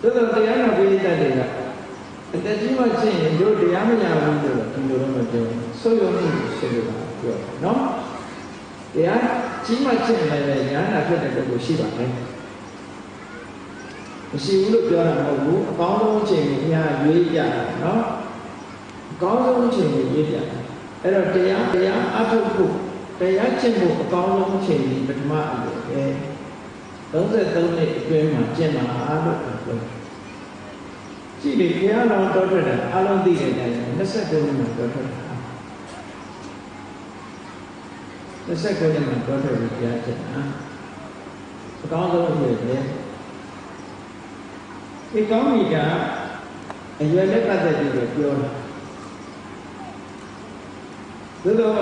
သို့တော့တရားနာပိဋကတ်တွေကအတကြီးမှချင်းရင်တို့တရားမညာဘူးလို့ဒီလိုတော့မပြောဘူးဆုပ်ယုံမှုရှိလို့ပြောတယ်နော်တရားကြီးမှချင်းလည်းညာနာဖြစ်တဲ့ပုဂ္ဂိုလ်ရှိပါတယ်မရှိဘူးလို့ပြောတာမဟုတ်ဘူးအကောင်းဆုံးအချိန်ကိုဘုရားရွေးကြတာနော်အကောင်းဆုံးအချိန်ကိုရွေးကြတာအဲ့တော့တရားတရားအထုတ်ဖို့တရားကျင့်ဖို့အကောင်းဆုံးအချိန်ဒီပထမအလိုပဲ 33နှစ်အတွင်းမှာကျင့်မှာအားလို့ပြောကြည့်လေဘုရားတော်တော်ထွက်တာအလုံးသိတဲ့အတိုင်း29နှစ်မှာတော်ထွက်တာ29နှစ်မှာတော်ထွက်ပြီးဘုရားကျင့်တာအကောင်းဆုံးအချိန်ပဲဒီကောင်းပြီကအရွယ်နဲ့ပတ်သက်ပြီးတော့ပြောတာသို့တော့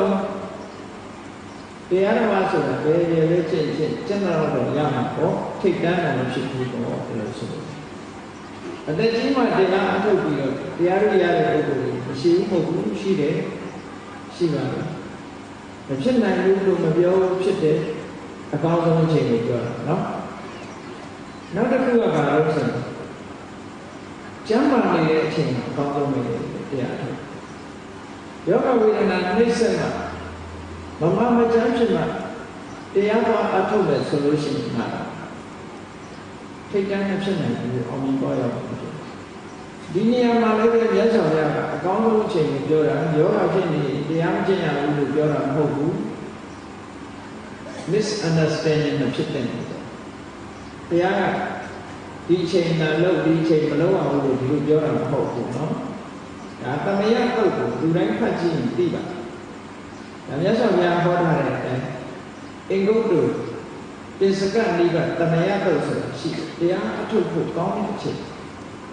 တရားတော်မှာဆိုတာဘယ်ရယ်လဲကျင့်ကျင့်ကျင့်တော့တော့ရမှာပေါ့ထိတ်တန်းတယ်မဖြစ်ဘူးပေါ့အဲ့လိုဆိုလို့အသက်ကြီးမှတရားအထုတ်ပြီးတော့တရားရရတဲ့ပုဂ္ဂိုလ်ကြီးမရှိဘူးမဟုတ်ဘူးရှိတယ်ရှိပါလားမဖြစ်နိုင်ဘူးလို့မပြောဖြစ်တယ်အကောင်းဆုံးအချိန်ကိုပြောတာနော်နောက်တစ်ခုကဘာလို့ဆိုတော့ကျမ်းမာနေတဲ့အချိန်အကောင်းဆုံးပဲတရားထုတ်ယောဂဝေဒနာနှိစ္စမှာမ မမချမ်းဖြစ်မှာတရားတော်အထုတ်မယ်ဆိုလို့ရှိရင်မှာထိတ်တန်းမဖြစ်နိုင်ဘူးအောင်မြင်တော့ရပါဘူးဒီနေရာမှာလည်းမြတ်စွာဘုရားကအကောင်းဆုံးအချိန်ကိုပြောတာယောဂဖြစ်နေတရားမကျင့်ရဘူးလို့ပြောတာမဟုတ်ဘူး misunderstanding မဖြစ်တဲ့တရားကဒီအချိန်သာလို့ဒီအချိန်မလုပ်အောင်လို့ဒီလိုပြောတာမဟုတ်ဘူးเนาะဒါတမယတုတ်ကိုလူတိုင်းဖတ်ကြည့်ရင်သိပါ ဒါမြတ်စွာဘုရားဟောထားတဲ့အတိုင်းအင်္ဂုတ္တပိစကနိဗ္ဗာန်တမယတုတ်ဆိုတာရှိတယ်တရားအထုတ်ဖို့ကောင်းတဲ့အချိန်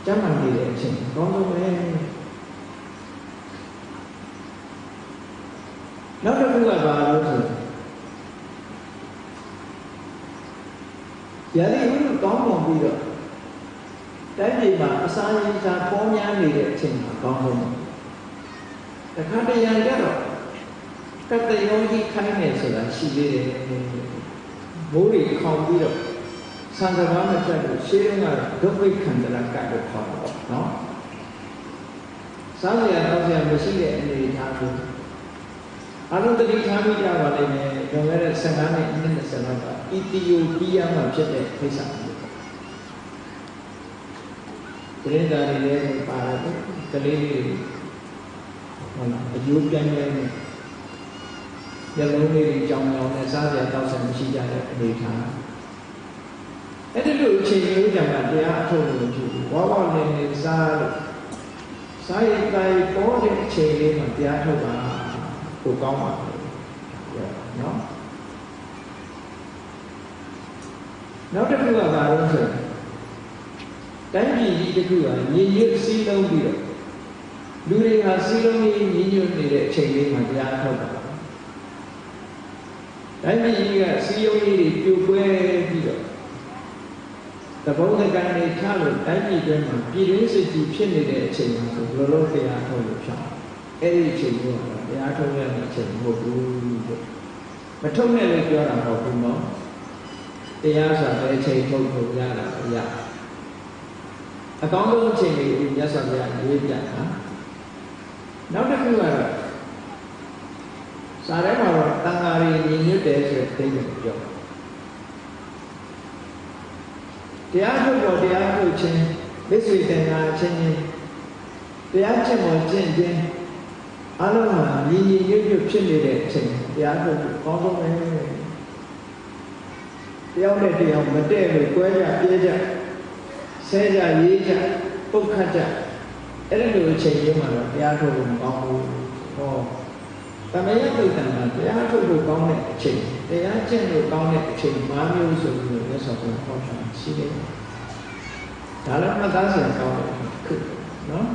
ကျမ်းမာနေတဲ့အချိန်ကောင်းဆုံးပဲနောက်တစ်ခုကဘာလို့ဆိုရည်ရည်ကိုကောင်းမွန်ပြီးတော့တိုင်းပြည်မှာအစာရင်းစားပေါ်များနေတဲ့အချိန်မှာကောင်းဆုံးတခါတရံကြတော့က တ္တယောကြီးခိုင်းနေဆိုတာရှိသေးတယ်မိုးတွေခေါင်ပြီးတော့ဆံစကားမပြတ်လို့ရှေးတုန်းကတော့ဒုက္ခိခန္တရကတ်လို့ခေါ်တာပေါ့နော်စားရတော့ဆရာမရှိတဲ့အနေအထားကိုအလုံးတတိထားမိကြပါလိမ့်မယ်။ကျွန်တော်ရဲ့15နှစ်20လောက်ကအီသီယိုးပီးယားမှာဖြစ်တဲ့ခိစ္စမျိုး။တရင်သားတွေလည်းပါတော့ကလေးလေးဟုတ်လားအယိုးပြန်ပြန်နဲ့ ရလုံးလေးတွေကြောင်ကြောင်နဲ့စားစရာတောက်ဆိုင်မရှိကြတဲ့အနေထား။အဲ့ဒီလိုအချိန်မျိုးကြမှာတရားအထုတ်လို့မဖြစ်ဘူး။ဝါဝနေနေစားလို့စားရတိုင်းပေါ်တဲ့အချိန်လေးမှာတရားထုတ်တာကိုကောင်းပါလေနော်နောက်တစ်ခုကဘာလို့ဆိုတိုင်းပြည်ကြီးတစ်ခုကညီညွတ်စည်းလုံးပြီးတော့လူတွေဟာစည်းလုံးပြီးညီညွတ်နေတဲ့အချိန်လေးမှာတရားထုတ်တာ တိုင်းပြည်ကြီးကစည်းရုံးရေးတွေပြိုကွဲပြီးတော့တဘုံတကန်တွေထားလို့တိုင်းပြည်တွင်းမှာပြည်တွင်းစစ်ကြီးဖြစ်နေတဲ့အချိန်မှာဆိုလောလောတရားထုတ်လို့ဖြောင်းအဲ့ဒီအချိန်ကတရားထုတ်ရတဲ့အချိန်မဟုတ်ဘူးတဲ့မထုတ်နဲ့လည်းပြောတာမဟုတ်ဘူးနော်တရားဆိုတာပဲအချိန်ထုတ်ထုတ်ရတာရအကောင်းဆုံးအချိန်လေးကိုမြတ်စွာဘုရားရေးပြတာနောက်တစ်ခုကတော့စာထဲမှာ တော့တန်ဃာတွေညီညွတ်တယ်ဆိုတဲ့သိကိုပြောတရားထုတ်ပေါ်တရားထုတ်ခြင်းမိတ်ဆွေတန်ဃာချင်းချင်းတရားကျင့်ပေါ်ကျင့်ခြင်းအလုံးမှာညီညီညွတ်ညွတ်ဖြစ်နေတဲ့အချိန်တရားထုတ်ဖို့ကောင်းဆုံးပဲတယောက်နဲ့တယောက်မတည့်လို့ကွဲကြပြဲကြဆဲကြရေးကြပုတ်ခတ်ကြအဲ့ဒီလိုအချိန်မျိုးမှာတော့တရားထုတ်ဖို့မကောင်းဘူးဟော တမယတုတ်တန်ကတရားထုတ်ဖို့ကောင်းတဲ့အချိန်တရားကျင့်လို့ကောင်းတဲ့အချိန်၅မျိုးဆိုပြီးတော့လက်ဆောင်ကိုဟောထားရှိတယ်ဒါလည်းမှတ်သားစရာကောင်းတယ်ခုနော်